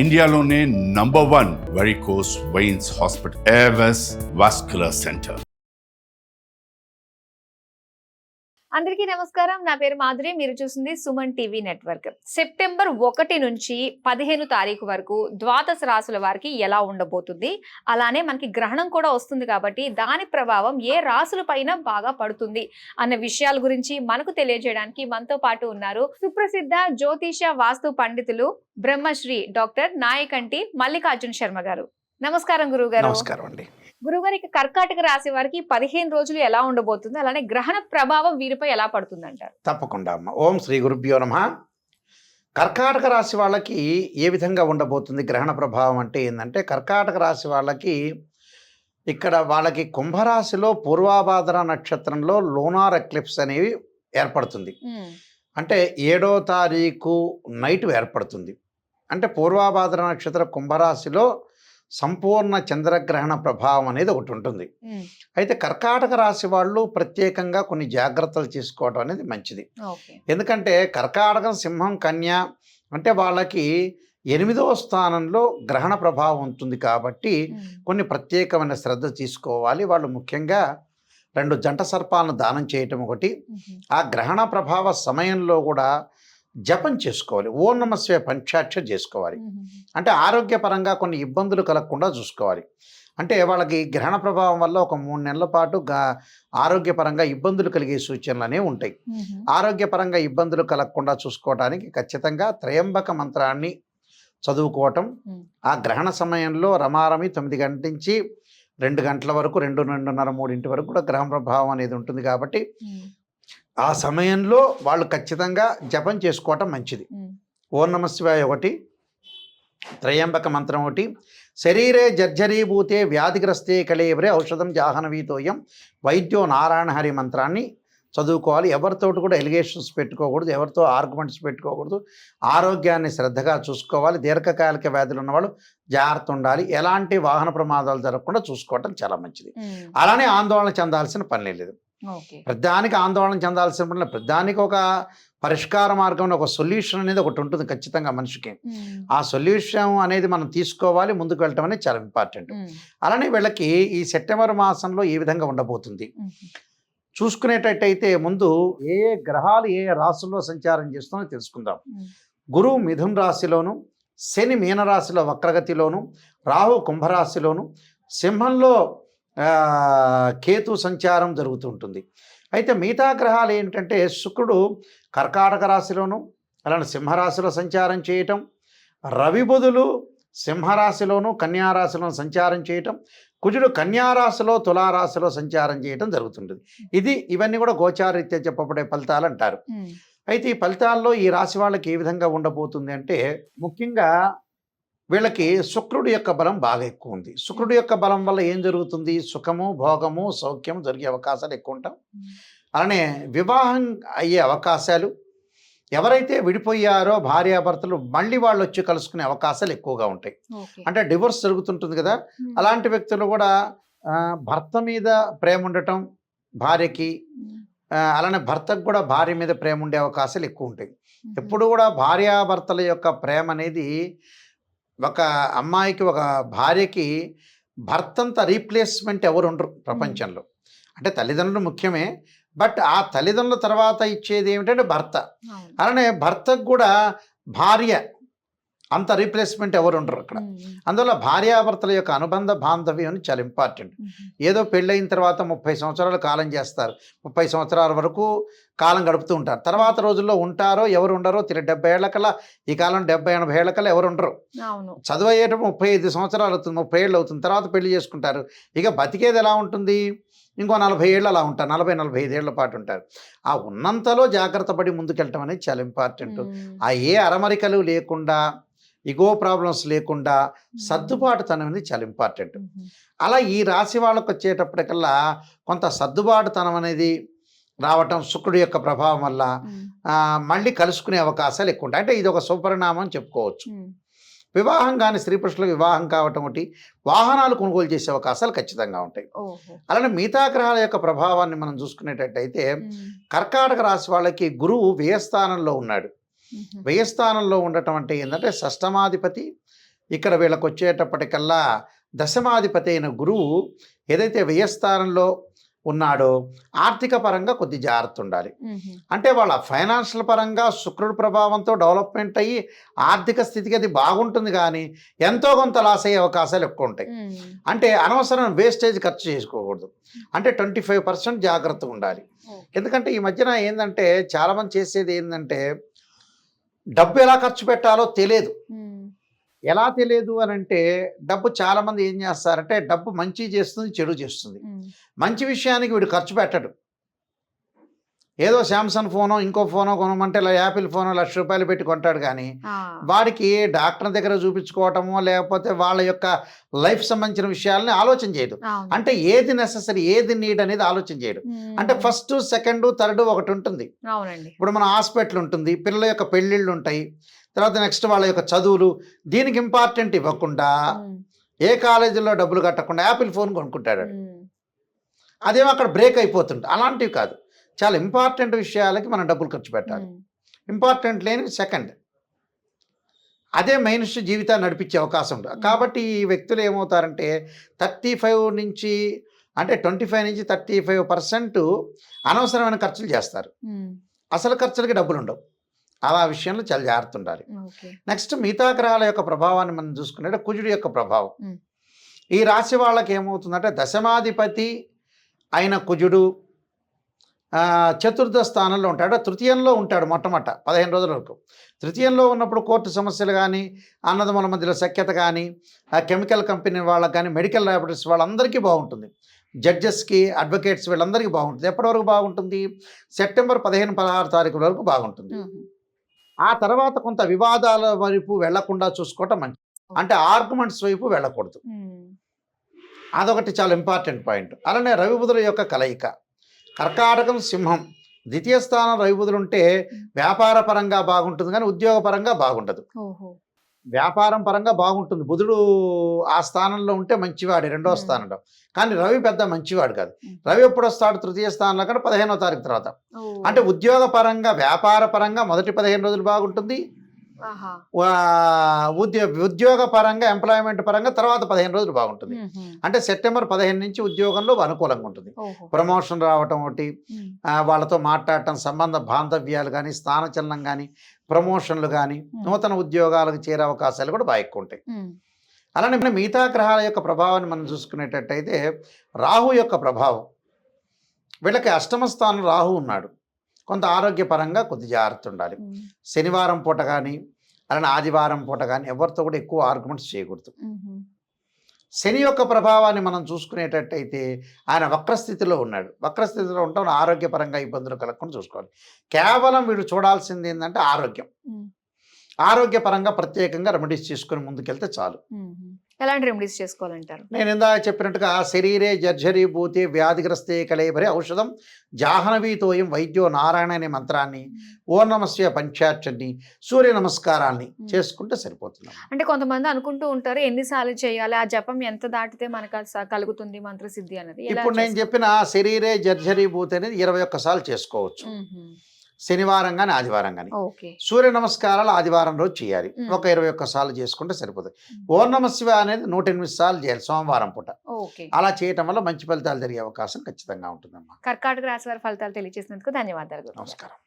ఇండియాలోనే number one varicose veins hospital Avis vascular centre. అందరికీ నమస్కారం. నా పేరు మాధురి. మీరు చూసింది సుమన్ టీవీ నెట్వర్క్. సెప్టెంబర్ ఒకటి నుంచి పదిహేను తారీఖు వరకు ద్వాదశ రాసుల వారికి ఎలా ఉండబోతుంది? అలానే మనకి గ్రహణం కూడా వస్తుంది కాబట్టి దాని ప్రభావం ఏ రాసుల పైన బాగా పడుతుంది అన్న విషయాల గురించి మనకు తెలియజేయడానికి మనతో పాటు ఉన్నారు సుప్రసిద్ధ జ్యోతిష వాస్తు పండితులు బ్రహ్మశ్రీ డాక్టర్ నాయకంటి మల్లికార్జున శర్మ గారు. నమస్కారం గురువు గారు నమస్కారం అండి. గురుగారికి కర్కాటక రాశి వారికి పదిహేను రోజులు ఎలా ఉండబోతుంది? అలానే గ్రహణ ప్రభావం వీరిపై ఎలా పడుతుంది అంటారు తప్పకుండా అమ్మ. ఓం శ్రీ గురుభ్యో నమ. కర్కాటక రాశి వాళ్ళకి ఏ విధంగా ఉండబోతుంది గ్రహణ ప్రభావం అంటే ఏంటంటే కర్కాటక రాశి వాళ్ళకి ఇక్కడ వాళ్ళకి కుంభరాశిలో పూర్వాభాద్ర నక్షత్రంలో లోనార్ ఎక్లిప్స్ అనేవి ఏర్పడుతుంది. అంటే ఏడో తారీఖు నైట్ ఏర్పడుతుంది. అంటే పూర్వాభాద్ర నక్షత్ర కుంభరాశిలో సంపూర్ణ చంద్రగ్రహణ ప్రభావం అనేది ఒకటి ఉంటుంది. అయితే కర్కాటక రాశి వాళ్ళు ప్రత్యేకంగా కొన్ని జాగ్రత్తలు తీసుకోవడం అనేది మంచిది. ఎందుకంటే కర్కాటకం సింహం కన్య అంటే వాళ్ళకి ఎనిమిదవ స్థానంలో గ్రహణ ప్రభావం ఉంటుంది కాబట్టి కొన్ని ప్రత్యేకమైన శ్రద్ధ తీసుకోవాలి. వాళ్ళు ముఖ్యంగా రెండు జంట సర్పాలను దానం చేయటం ఒకటి. ఆ గ్రహణ ప్రభావ సమయంలో కూడా జపం చేసుకోవాలి. ఓం నమస్వే పంచాక్ష చేసుకోవాలి. అంటే ఆరోగ్యపరంగా కొన్ని ఇబ్బందులు కలగకుండా చూసుకోవాలి. అంటే వాళ్ళకి గ్రహణ ప్రభావం వల్ల ఒక మూడు నెలల పాటు గా ఆరోగ్యపరంగా ఇబ్బందులు కలిగే సూచనలు అనేవి ఉంటాయి. ఆరోగ్యపరంగా ఇబ్బందులు కలగకుండా చూసుకోవడానికి ఖచ్చితంగా త్రయంబక మంత్రాన్ని చదువుకోవటం. ఆ గ్రహణ సమయంలో రమారమి తొమ్మిది గంటల నుంచి రెండు గంటల వరకు రెండు రెండున్నర మూడింటి వరకు కూడా గ్రహణ ప్రభావం అనేది ఉంటుంది కాబట్టి ఆ సమయంలో వాళ్ళు ఖచ్చితంగా జపం చేసుకోవటం మంచిది. ఓం నమ శివాయ ఒకటి త్రయంబక మంత్రం ఒకటి శరీరే జర్జరీభూతే వ్యాధిగ్రస్తే కళేవరే ఔషధం జాహనవీతోయం వైద్యో నారాయణ హరి మంత్రాన్ని చదువుకోవాలి. ఎవరితోటి కూడా ఎలిగేషన్స్ పెట్టుకోకూడదు ఎవరితో ఆర్గ్యుమెంట్స్ పెట్టుకోకూడదు. ఆరోగ్యాన్ని శ్రద్ధగా చూసుకోవాలి. దీర్ఘకాలిక వ్యాధులు ఉన్నవాళ్ళు జాగ్రత్త ఉండాలి. ఎలాంటి వాహన ప్రమాదాలు జరగకుండా చూసుకోవటం చాలా మంచిది. అలానే ఆందోళన చెందాల్సిన పని లేదు. ఓకే. ప్రతిదానికి ఆందోళన చెందాల్సిన పని లేదు ప్రతిదానికి ఒక పరిష్కార మార్గం ఒక సొల్యూషన్ అనేది ఒకటి ఉంటుంది ఖచ్చితంగా మనిషికి. ఆ సొల్యూషన్ అనేది మనం తీసుకోవాలి ముందుకు వెళ్ళటం అనేది చాలా ఇంపార్టెంట్. అలానే వీళ్ళకి ఈ సెప్టెంబర్ మాసంలో ఏ విధంగా ఉండబోతుంది? చూసుకునేటట్టయితే ముందు ఏ ఏ గ్రహాలు ఏ ఏ రాశుల్లో సంచారం చేస్తుందో తెలుసుకుందాం. గురువు మిథున్ రాశిలోను శని మీనరాశిలో వక్రగతిలోను రాహు కుంభరాశిలోను సింహంలో కేతు సంచారం జరుగుతుంటుంది అయితే మిగతా గ్రహాలు ఏంటంటే శుక్రుడు కర్కాటక రాశిలోను అలానే సింహరాశిలో సంచారం చేయటం రవి బుధులు సింహరాశిలోను కన్యారాశిలోను సంచారం చేయటం కుజుడు కన్యారాశిలో తులారాశిలో సంచారం చేయటం జరుగుతుంటుంది. ఇది ఇవన్నీ కూడా గోచారీత్యా చెప్పబడే ఫలితాలు అంటారు. అయితే ఈ ఫలితాల్లో ఈ రాశి వాళ్ళకి ఏ విధంగా ఉండబోతుంది అంటే ముఖ్యంగా వీళ్ళకి శుక్రుడి యొక్క బలం బాగా ఎక్కువ ఉంది. శుక్రుడి యొక్క బలం వల్ల ఏం జరుగుతుంది? సుఖము భోగము సౌఖ్యము జరిగే అవకాశాలు ఎక్కువ ఉంటాం. అలానే వివాహం అయ్యే అవకాశాలు ఎవరైతే విడిపోయారో భార్యాభర్తలు మళ్ళీ వాళ్ళు వచ్చి కలుసుకునే అవకాశాలు ఎక్కువగా ఉంటాయి. అంటే డివోర్స్ జరుగుతుంటుంది కదా అలాంటి వ్యక్తులు కూడా భర్త మీద ప్రేమ ఉండటం భార్యకి అలానే భర్తకు కూడా భార్య మీద ప్రేమ ఉండే అవకాశాలు ఎక్కువ ఉంటాయి. ఎప్పుడు కూడా భార్యాభర్తల యొక్క ప్రేమ అనేది ఒక అమ్మాయికి ఒక భార్యకి భర్తంత రీప్లేస్మెంట్ ఎవరు ఉండరు ప్రపంచంలో. అంటే తల్లిదండ్రులు ముఖ్యమే బట్ ఆ తల్లిదండ్రుల తర్వాత ఇచ్చేది ఏమిటంటే భర్త. అలానే భర్తకు కూడా భార్య అంత రీప్లేస్మెంట్ ఎవరు ఉండరు అక్కడ. అందువల్ల భార్యాభర్తల యొక్క అనుబంధ బాంధవ్యం చాలా ఇంపార్టెంట్. ఏదో పెళ్ళయిన తర్వాత ముప్పై సంవత్సరాలు కాలం చేస్తారు. ముప్పై సంవత్సరాల వరకు కాలం గడుపుతూ ఉంటారు. తర్వాత రోజుల్లో ఉంటారో ఎవరు ఉండరో తిరిగి డెబ్బై ఏళ్ళకల్లా ఈ కాలం డెబ్బై ఎనభై ఏళ్ళకల్లా ఎవరు ఉండరు చదువు అయ్యేటప్పుడు ముప్పై ఐదు సంవత్సరాలు అవుతుంది ముప్పై ఏళ్ళు అవుతుంది తర్వాత పెళ్ళి చేసుకుంటారు. ఇక బతికేది ఎలా ఉంటుంది? ఇంకో నలభై ఏళ్ళు అలా ఉంటారు. నలభై నలభై ఐదు ఏళ్ళ పాటు ఉంటారు. ఆ ఉన్నంతలో జాగ్రత్త పడి ముందుకెళ్ళటం అనేది చాలా ఇంపార్టెంట్. ఆ ఏ అరమరికలు లేకుండా ఇగో ప్రాబ్లమ్స్ లేకుండా సర్దుబాటుతనం అనేది చాలా ఇంపార్టెంట్. అలా ఈ రాశి వాళ్ళకు వచ్చేటప్పటికల్లా కొంత సర్దుబాటుతనం అనేది రావటం శుక్రుడి యొక్క ప్రభావం వల్ల మళ్ళీ కలుసుకునే అవకాశాలు ఎక్కువ ఉంటాయి. అంటే ఇది ఒక సుపరిణామం చెప్పుకోవచ్చు. వివాహం కానీ స్త్రీ పురుషుల వివాహం కావటం ఒకటి వాహనాలు కొనుగోలు చేసే అవకాశాలు ఖచ్చితంగా ఉంటాయి. అలానే మిగతా గ్రహాల యొక్క ప్రభావాన్ని మనం చూసుకునేటట్టయితే కర్కాటక రాశి వాళ్ళకి గురువు వ్యయస్థానంలో ఉన్నాడు. వ్యయస్థానంలో ఉండటం అంటే ఏంటంటే షష్టమాధిపతి ఇక్కడ వీళ్ళకి వచ్చేటప్పటికల్లా దశమాధిపతి అయిన గురువు ఏదైతే వ్యయస్థానంలో ఉన్నాడో ఆర్థిక పరంగా కొద్ది జాగ్రత్త ఉండాలి. అంటే వాళ్ళ ఫైనాన్షియల్ పరంగా శుక్రుడి ప్రభావంతో డెవలప్మెంట్ అయ్యి ఆర్థిక స్థితికి అది బాగుంటుంది కానీ ఎంతో కొంత లాస్ అయ్యే అవకాశాలు ఎక్కువ ఉంటాయి. అంటే అనవసరం వేస్టేజ్ ఖర్చు చేసుకోకూడదు అంటే ట్వంటీ ఫైవ్ పర్సెంట్ జాగ్రత్తగా ఉండాలి. ఎందుకంటే ఈ మధ్యన ఏంటంటే చాలామంది చేసేది ఏంటంటే డబ్బు ఎలా ఖర్చు పెట్టాలో తెలియదు. ఎలా తెలియదు అని అంటే డబ్బు చాలామంది ఏం చేస్తారంటే డబ్బు మంచి చేస్తుంది చెడు చేస్తుంది. మంచి విషయానికి వీడు ఖర్చు పెట్టడు ఏదో శాంసంగ్ ఫోనో ఇంకో ఫోనో కొనమంటే ఇలా యాపిల్ ఫోనో లక్ష రూపాయలు పెట్టి కొంటాడు కానీ. వాడికి డాక్టర్ దగ్గర చూపించుకోవటమో లేకపోతే వాళ్ళ యొక్క లైఫ్ సంబంధించిన విషయాలని ఆలోచన చేయడు. అంటే ఏది నెససరీ ఏది నీడ్ అనేది ఆలోచన చేయడు. అంటే ఫస్ట్ సెకండ్ థర్డ్ ఒకటి ఉంటుంది ఇప్పుడు మన హాస్పిటల్ ఉంటుంది పిల్లల యొక్క పెళ్ళిళ్ళు ఉంటాయి తర్వాత నెక్స్ట్ వాళ్ళ యొక్క చదువులు దీనికి ఇంపార్టెంట్ ఇవ్వకుండా. ఏ కాలేజీలో డబ్బులు కట్టకుండా యాపిల్ ఫోన్ కొనుక్కుంటాడు. అదేమో అక్కడ బ్రేక్ అయిపోతుంది అలాంటివి కాదు. చాలా ఇంపార్టెంట్ విషయాలకి మనం డబ్బులు ఖర్చు పెట్టాలి. ఇంపార్టెంట్ లేని సెకండ్ అదే మనిషి జీవితాన్ని నడిపించే అవకాశం ఉంటుంది. కాబట్టి ఈ వ్యక్తులు ఏమవుతారంటే థర్టీ ఫైవ్ నుంచి అంటే ట్వంటీ ఫైవ్ నుంచి థర్టీ ఫైవ్ పర్సెంట్ అనవసరమైన ఖర్చులు చేస్తారు. అసలు ఖర్చులకి డబ్బులు ఉండవు అలా విషయంలో చాలా జాగ్రత్త ఉండాలి నెక్స్ట్ మిగతా గ్రహాల యొక్క ప్రభావాన్ని మనం చూసుకున్నట్టే కుజుడి యొక్క ప్రభావం. ఈ రాశి వాళ్ళకి ఏమవుతుందంటే దశమాధిపతి అయిన కుజుడు చతుర్థ స్థానంలో ఉంటాడు. తృతీయంలో ఉంటాడు మొట్టమొదట పదిహేను రోజుల వరకు. తృతీయంలో ఉన్నప్పుడు కోర్టు సమస్యలు కానీ అన్నదమ్ముల మధ్యలో సఖ్యత కానీ ఆ కెమికల్ కంపెనీ వాళ్ళకి కానీ మెడికల్ ల్యాబొరేటరీస్ వాళ్ళందరికీ బాగుంటుంది. జడ్జెస్కి అడ్వకేట్స్ వీళ్ళందరికీ బాగుంటుంది. ఎప్పటి వరకు బాగుంటుంది? సెప్టెంబర్ పదిహేను పదహారు తారీఖు వరకు బాగుంటుంది. ఆ తర్వాత కొంత వివాదాల వైపు వెళ్ళకుండా చూసుకోవటం మంచిది. అంటే ఆర్గ్యుమెంట్స్ వైపు వెళ్ళకూడదు. అదొకటి చాలా ఇంపార్టెంట్ పాయింట్. అలానే రవి బుధుల యొక్క కలయిక. కర్కాటకం సింహం ద్వితీయ స్థానం రవి బుధులు ఉంటే వ్యాపార పరంగా బాగుంటుంది కానీ ఉద్యోగ పరంగా బాగుండదు. వ్యాపారం పరంగా బాగుంటుంది బుధుడు ఆ స్థానంలో ఉంటే మంచివాడు రెండో. స్థానంలో కానీ రవి పెద్ద మంచివాడు కాదు. రవి ఎప్పుడు వస్తాడు తృతీయ స్థానంలో కానీ పదిహేనో తారీఖు తర్వాత. అంటే ఉద్యోగ పరంగా వ్యాపార పరంగా మొదటి పదిహేను రోజులు బాగుంటుంది ఉద్యోగ ఉద్యోగ పరంగా ఎంప్లాయ్మెంట్ పరంగా తర్వాత పదిహేను రోజులు బాగుంటుంది. అంటే సెప్టెంబర్ పదిహేను నుంచి ఉద్యోగంలో అనుకూలంగా ఉంటుంది. ప్రమోషన్ రావటం ఒకటి వాళ్ళతో మాట్లాడటం సంబంధ బాంధవ్యాలు కానీ స్థానచలనం కానీ ప్రమోషన్లు కానీ నూతన ఉద్యోగాలకు చేరే అవకాశాలు కూడా బాగా ఎక్కువ ఉంటాయి. అలానే మనం మిగతా గ్రహాల యొక్క ప్రభావాన్ని మనం చూసుకునేటట్టయితే రాహు యొక్క ప్రభావం. వీళ్ళకి అష్టమ స్థానం రాహు ఉన్నాడు. కొంత ఆరోగ్యపరంగా కొద్ది జాగ్రత్త ఉండాలి. శనివారం పూట కానీ అలానే ఆదివారం పూట కానీ ఎవరితో కూడా ఎక్కువ ఆర్గ్యుమెంట్స్ చేయకూడదు. శని యొక్క ప్రభావాన్ని మనం చూసుకునేటట్టయితే ఆయన వక్రస్థితిలో ఉన్నాడు వక్రస్థితిలో ఉండటం ఆరోగ్యపరంగా ఇబ్బందులు కలగకుండా చూసుకోవాలి కేవలం వీడు చూడాల్సింది ఏంటంటే ఆరోగ్యం. ఆరోగ్యపరంగా ప్రత్యేకంగా రెమెడీస్ చేసుకుని ముందుకెళ్తే చాలు. ఎలాంటి రెమెడీస్ చేసుకోవాలంటారు? నేను ఇందాక చెప్పినట్టుగా శరీరే జర్జరీ భూతే వ్యాధిగ్రస్తే కలేబరే ఔషధం జాహ్నవీతోయం వైద్యో నారాయణ అనే మంత్రాన్ని ఓ నమస్య పంచాక్షని సూర్య నమస్కారాన్ని చేసుకుంటే సరిపోతుంది అంటే కొంతమంది అనుకుంటూ ఉంటారు ఎన్నిసార్లు చేయాలి ఆ జపం ఎంత దాటితే మనకు కలుగుతుంది మంత్రసిద్ధి అనేది ఇప్పుడు నేను చెప్పిన శరీరే జర్జరీ భూతే అనేది ఇరవై ఒక్కసార్లు చేసుకోవచ్చు. శనివారం కానీ ఆదివారం కానీ సూర్య నమస్కారాలు ఆదివారం రోజు చేయాలి. ఒక ఇరవై ఒక్క సార్లు చేసుకుంటే సరిపోతుంది. ఓం నమ శివ అనేది నూట ఎనిమిది సార్లు చేయాలి సోమవారం పూట. అలా చేయటం వల్ల మంచి ఫలితాలు జరిగే అవకాశం ఖచ్చితంగా ఉంటుందమ్మా. కర్కాటక రాశి వారి ఫలితాలు తెలియజేసినందుకు ధన్యవాదాలు. నమస్కారం.